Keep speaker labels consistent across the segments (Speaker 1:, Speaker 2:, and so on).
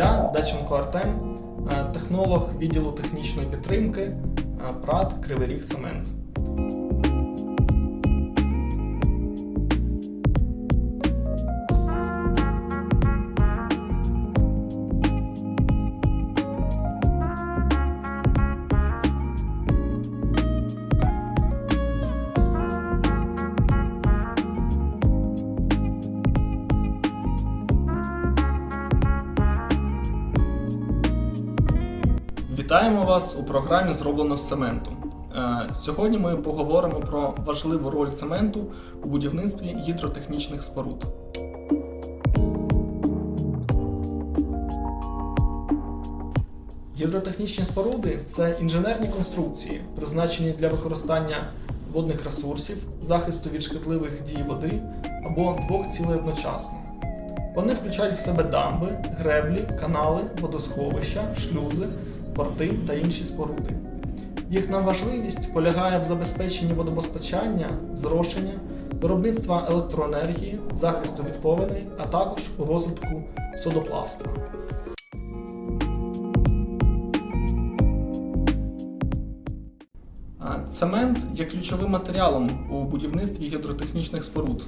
Speaker 1: Я Даченко Артем, е, технолог відділу технічної підтримки е, ПРАТ Кривий Ріг Цемент. Вітаємо вас у програмі Зроблено з цементу. Е, Сьогодні ми поговоримо про важливу роль цементу у будівництві гідротехнічних споруд. Гідротехнічні споруди це інженерні конструкції, призначені для використання водних ресурсів, захисту від шкідливих дій води або двох цілей одночасно. Вони включають в себе дамби, греблі, канали, водосховища, шлюзи, порти та інші споруди. Їхня важливість полягає в забезпеченні водопостачання, зрошення, виробництва електроенергії, захисту від повеней, а також розвитку судоплавства. Цемент є ключовим матеріалом у будівництві гідротехнічних споруд.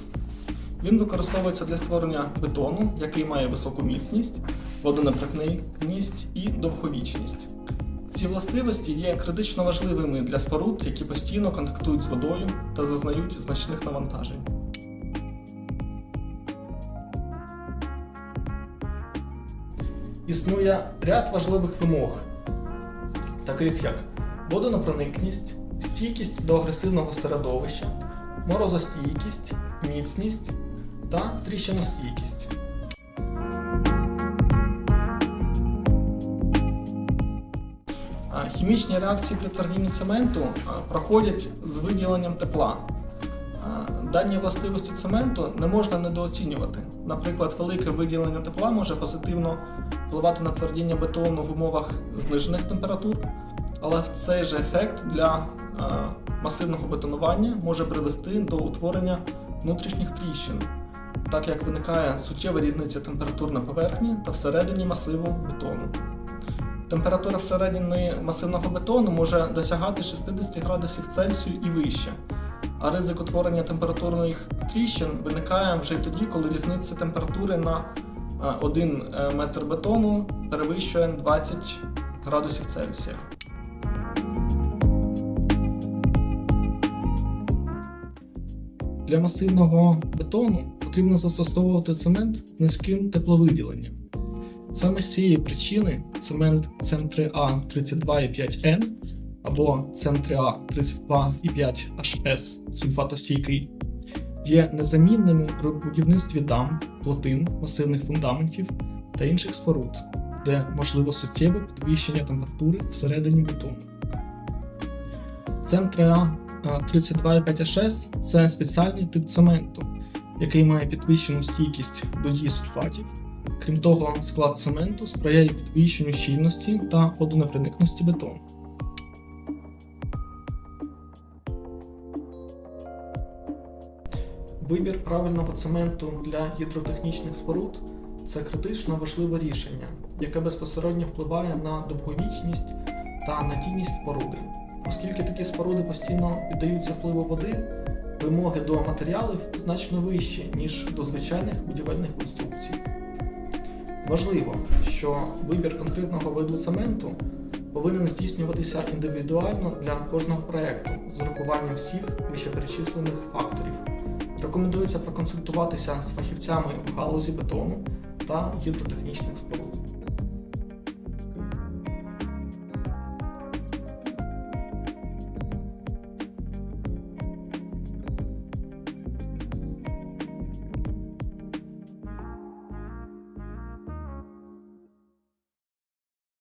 Speaker 1: Він використовується для створення бетону, який має високу міцність, водонепроникність і довговічність. Ці властивості є критично важливими для споруд, які постійно контактують з водою та зазнають значних навантажень. Існує ряд важливих вимог, таких як водонепроникність, стійкість до агресивного середовища, морозостійкість, міцність та тріщиностійкість. Хімічні реакції при твердінні цементу проходять з виділенням тепла. Дані властивості цементу не можна недооцінювати. Наприклад, велике виділення тепла може позитивно впливати на твердіння бетону в умовах знижених температур, але цей же ефект для масивного бетонування може привести до утворення внутрішніх тріщин, так як виникає суттєва різниця температур на поверхні та всередині масиву бетону. Температура всередині масивного бетону може досягати 60 градусів Цельсію і вище, а ризик утворення температурних тріщин виникає вже й тоді, коли різниця температури на 1 метр бетону перевищує 20 градусів Цельсія. Для масивного бетону потрібно застосовувати цемент з низьким тепловиділенням. Саме з цієї причини цемент CEM3A 32,5N або CEM3A 32,5HS сульфатостійкий є незамінними при будівництві дам, плотин, масивних фундаментів та інших споруд, де можливо суттєве підвищення температури всередині бетону. CEM3A 32,5HS це спеціальний тип цементу, який має підвищену стійкість до дії сульфатів. Крім того, склад цементу сприяє підвищенню щільності та водонепроникності бетону. Вибір правильного цементу для гідротехнічних споруд це критично важливе рішення, яке безпосередньо впливає на довговічність та надійність споруди. Оскільки такі споруди постійно піддаються впливу води, вимоги до матеріалів значно вищі, ніж до звичайних будівельних конструкцій. Важливо, що вибір конкретного виду цементу повинен здійснюватися індивідуально для кожного проєкту з урахуванням всіх вищеперечислених факторів. Рекомендується проконсультуватися з фахівцями в галузі бетону та гідротехнічних споруд.